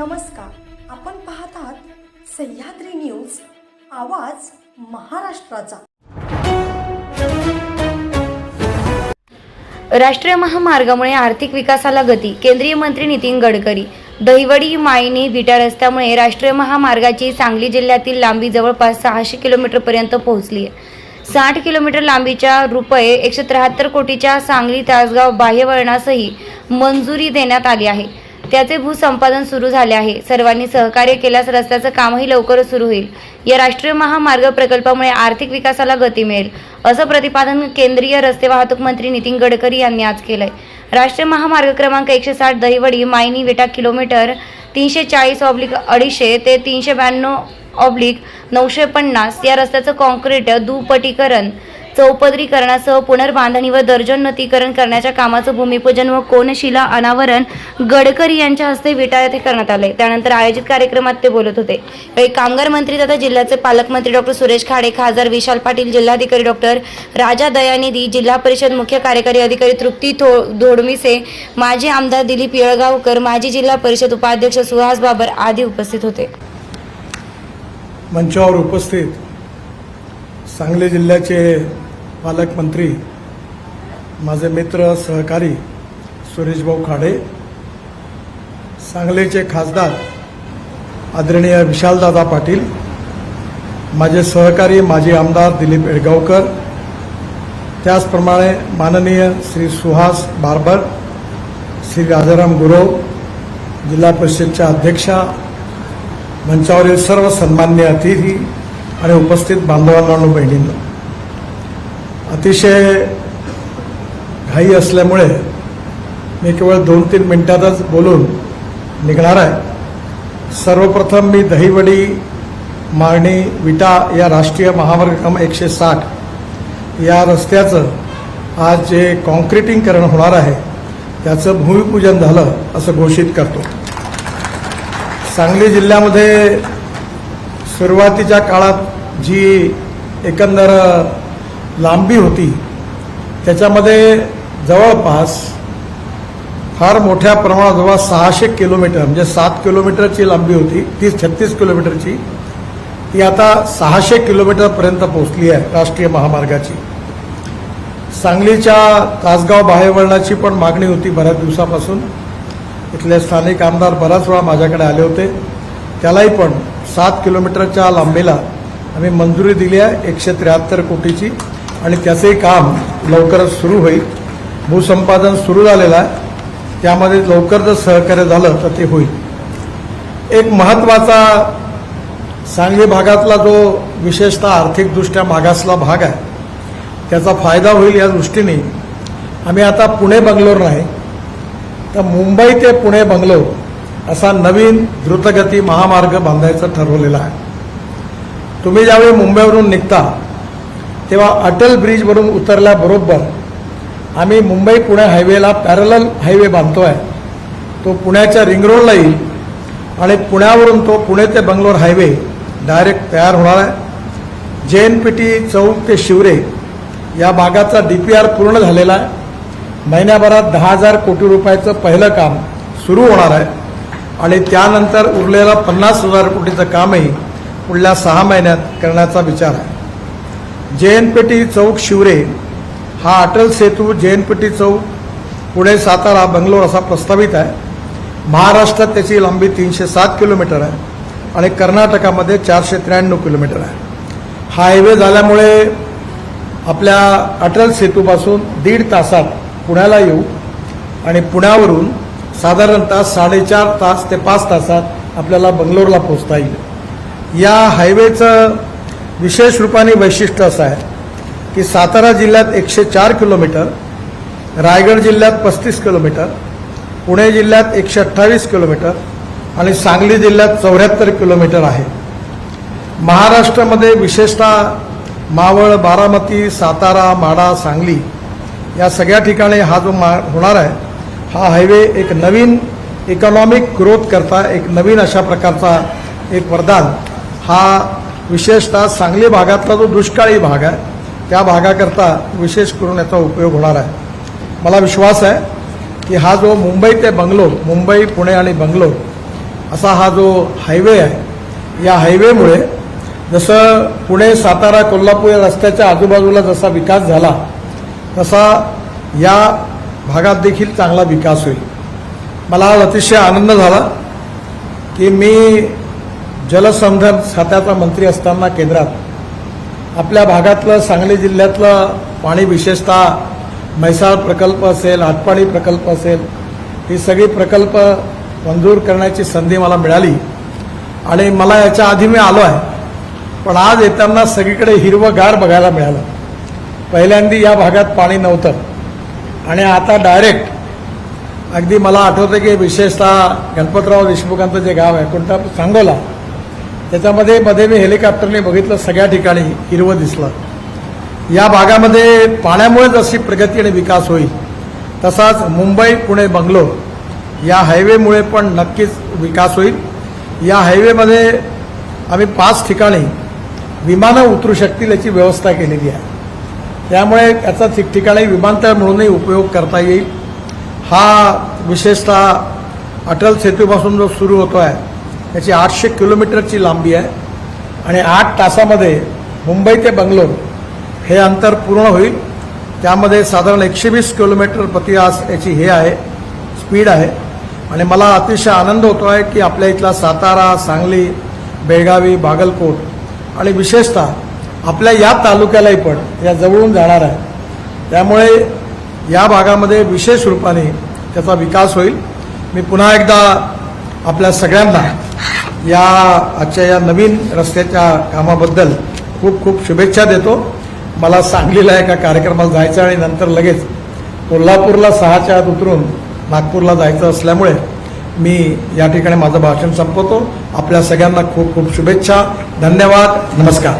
नमस्कार. आपण पाहतात सह्याद्री न्यूज आवाज महाराष्ट्राचा. राष्ट्रीय महामार्गामुळे आर्थिक विकासाला गती केंद्रीय मंत्री नितीन गडकरी. दहिवडी मायनी विटा रस्त्यामुळे राष्ट्रीय महामार्गाची सांगली जिल्ह्यातील लांबी जवळपास सहाशे किलोमीटरपर्यंत पोहोचली आहे. साठ किलोमीटर लांबीच्या रुपये एकशे त्र्याहत्तर कोटीच्या सांगली तासगाव बाह्यवळणासही मंजुरी देण्यात आली आहे. त्याचे भूसंपादन सुरू झाले आहे. सर्वांनी सहकार्य केल्यास रस्त्याचं कामही लवकरच सुरू होईल. या राष्ट्रीय महामार्ग प्रकल्पामुळे आर्थिक विकासाला गती मिळेल असं प्रतिपादन केंद्रीय रस्ते वाहतूक मंत्री नितीन गडकरी यांनी आज केलंय. राष्ट्रीय महामार्ग क्रमांक एकशे साठ दहिवडी मायनी विटा किलोमीटर तीनशे चाळीस ऑब्लिक अडीचशे ते तीनशे ब्याण्णव ऑब्लिक नऊशे पन्नास या रस्त्याचं कॉन्क्रीट दुपटीकरण चौपदरीकरणासह पुनर्बांधणी व दर्जोन्नतीकरण करण्याच्या कामाचं भूमिपूजन व कोनशिला अनावरण गडकरी यांच्या हस्ते विटा येथे करण्यात आले त्यानंतर आयोजित कार्यक्रमात ते बोलत होते. यावेळी कामगार मंत्री तथा जिल्ह्याचे पालकमंत्री डॉक्टर सुरेश खाडे खासदार विशाल पाटील जिल्हाधिकारी डॉक्टर राजा दयानिधी जिल्हा परिषद मुख्य कार्यकारी अधिकारी तृप्ती थो धोडमिसे माजी आमदार दिलीप येळगावकर माजी जिल्हा परिषद उपाध्यक्ष सुहास बाबर आदी उपस्थित होते. मंचावर उपस्थित सांगली जिल्ह्याचे पालकमंत्री माझे मित्र सहकारी सुरेशभाऊ खाडे सांगलीचे खासदार आदरणीय विशालदादा पाटील माझे सहकारी माजी आमदार दिलीप एडगावकर त्याचप्रमाणे माननीय श्री सुहास बारबर श्री राजाराम गुरव जिल्हा परिषदच्या अध्यक्षा मंचावरील सर्व सन्मान्य अतिथी आणि उपस्थित बांधवांना बहिणींना अतिशय घाई असल्यामुळे मी केवळ दोन तीन मिनिटातच बोलून निघणार आहे. सर्वप्रथम मी दहीवडी मारणी विटा या राष्ट्रीय महामार्ग क्रमांक एकशे साठ या रस्त्याचं आज जे कॉन्क्रिटीकरण होणार आहे त्याचं भूमिपूजन झालं असं घोषित करतो. सांगली जिल्ह्यामध्ये सुरुवातीच्या काळात जी एकंदर लांबी होती त्याच्यामध्ये जवळपास फार मोठ्या प्रमाणात जवळ सहाशे किलोमीटर म्हणजे सात किलोमीटरची लांबी होती तीस छत्तीस किलोमीटरची ती आता सहाशे किलोमीटरपर्यंत पोहोचली आहे राष्ट्रीय महामार्गाची. सांगलीच्या तासगाव बाहेवळणाची पण मागणी होती बऱ्याच दिवसापासून. इथले स्थानिक आमदार बराच वेळा माझ्याकडे आले होते. त्यालाही पण सात किलोमीटरच्या लांबीला आम्ही मंजुरी दिली आहे एकशे त्र्याहत्तर कोटीची आणि त्याचंही काम लवकरच सुरू होईल. भूसंपादन सुरू झालेलं आहे. त्यामध्ये लवकर जर सहकार्य झालं तर ते होईल. एक महत्त्वाचा सांगली भागातला जो विशेषतः आर्थिकदृष्ट्या मागासला भाग आहे त्याचा फायदा होईल या दृष्टीने. आम्ही आता पुणे बंगलोर नाही तर मुंबई ते पुणे बंगलोर असा नवीन द्रुतगती महामार्ग बांधायचं ठरवलेला आहे. तुम्ही ज्यावेळी मुंबईवरून निघता तेव्हा अटल ब्रिजवरून उतरल्याबरोबर आम्ही मुंबई पुणे हायवेला पॅरलल हायवे बांधतो आहे तो पुण्याच्या रिंग रोडला येईल आणि पुण्यावरून तो पुणे ते बंगलोर हायवे डायरेक्ट तयार होणार आहे. जे एन पी टी चौक ते शिवरे या भागाचा डी पी आर पूर्ण झालेला आहे. महिन्याभरात दहा हजार कोटी रुपयाचं पहिलं काम सुरू होणार आहे. आणि त्यानंतर उरलेलं पन्नास हजार कोटीचं कामही पुढल्या सहा महिन्यात करण्याचा विचार आहे. जे एन पी टी चौक शिवरे हा Atal Setu J N P T चौक पुणे सातारा बंगलोर असा प्रस्तावित आहे. महाराष्ट्रात त्याची लांबी तीनशे सात किलोमीटर आहे आणि कर्नाटकामध्ये चारशे त्र्याण्णव किलोमीटर आहे. हा हायवे झाल्यामुळे आपल्या अटल सेतूपासून दीड तासात पुण्याला येऊ आणि पुण्यावरून साधारणतः साडेचार तास ते पाच तासात आपल्याला बंगलोरला पोहोचता येईल. या हायवेचं विशेष रूपाने वैशिष्ट्य असं आहे की सातारा जिल्ह्यात एकशे चार किलोमीटर रायगड जिल्ह्यात पस्तीस किलोमीटर पुणे जिल्ह्यात एकशे अठ्ठावीस किलोमीटर आणि सांगली जिल्ह्यात चौऱ्याहत्तर किलोमीटर आहे. महाराष्ट्रामध्ये विशेषतः मावळ बारामती सातारा माडा सांगली या सगळ्या ठिकाणी हा जो मा होणार आहे हा हायवे एक नवीन इकॉनॉमिक ग्रोथ करता एक नवीन अशा प्रकारचा एक वरदान हा विशेषतः सांगली भागातला जो दुष्काळी भाग आहे त्या भागाकरता विशेष करून याचा उपयोग होणार आहे. मला विश्वास आहे की हा जो मुंबई ते बंगलोर मुंबई पुणे आणि बंगलोर असा हा जो हायवे आहे या हायवेमुळे जसं पुणे सातारा कोल्हापूर या रस्त्याच्या आजूबाजूला जसा विकास झाला तसा या भागात देखील चांगला विकास होईल. मला अतिशय आनंद झाला की मी जलसंधारण खात्याचा मंत्री असताना केंद्रात आपल्या भागातलं सांगली जिल्ह्यातलं पाणी विशेषतः म्हैसाळ प्रकल्प असेल आटपाडी प्रकल्प असेल ही सगळी प्रकल्प मंजूर करण्याची संधी मला मिळाली. आणि मला याच्या आधी मी आलो आहे पण आज येताना सगळीकडे हिरवंगार बघायला मिळालं. पहिल्यांदा या भागात पाणी नव्हतं. आणि आता डायरेक्ट अगदी मला आठवतं की विशेषतः गणपतराव देशमुखांचं जे गाव आहे कोणता सांगोला त्याच्यामध्ये मध्ये मी हेलिकॉप्टरने बघितलं सगळ्या ठिकाणी हिरवं दिसलं. या भागामध्ये पाण्यामुळे जशी प्रगती आणि विकास होईल. तसाच मुंबई पुणे बंगलोर या हायवेमुळे पण नक्कीच विकास होईल. या हायवेमध्ये आम्ही पाच ठिकाणी विमानं उतरू शकतील याची व्यवस्था केलेली आहे. त्यामुळे याचा ठिकठिकाणी विमानतळ म्हणूनही उपयोग करता येईल. हा विशेषतः अटल सेतूपासून जो सुरू होतो आहे याची आठशे किलोमीटरची लांबी आहे. आणि आठ तासामध्ये मुंबई ते बंगलोर हे अंतर पूर्ण होईल. त्यामध्ये साधारण एकशे वीस किलोमीटर प्रति आज याची हे आहे स्पीड आहे. आणि मला अतिशय आनंद होतो आहे की आपल्या इथला सातारा सांगली बेळगावी बागलकोट आणि विशेषतः आपल्या या तालुक्यालाही पण या जवळून जाणार आहे. त्यामुळे या भागामध्ये विशेष रूपाने त्याचा विकास होईल. मी पुन्हा एकदा आपल्या सगळ्यांना या आजच्या या नवीन रस्त्याच्या कामाबद्दल खूप खूप शुभेच्छा देतो. मला सांगलीला एका कार्यक्रमाला जायचं आणि नंतर लगेच कोल्हापूरला सहाच्या आत उतरून नागपूरला जायचं असल्यामुळे मी या ठिकाणी माझं भाषण संपवतो. आपल्या सगळ्यांना खूप खूप शुभेच्छा. धन्यवाद. नमस्कार.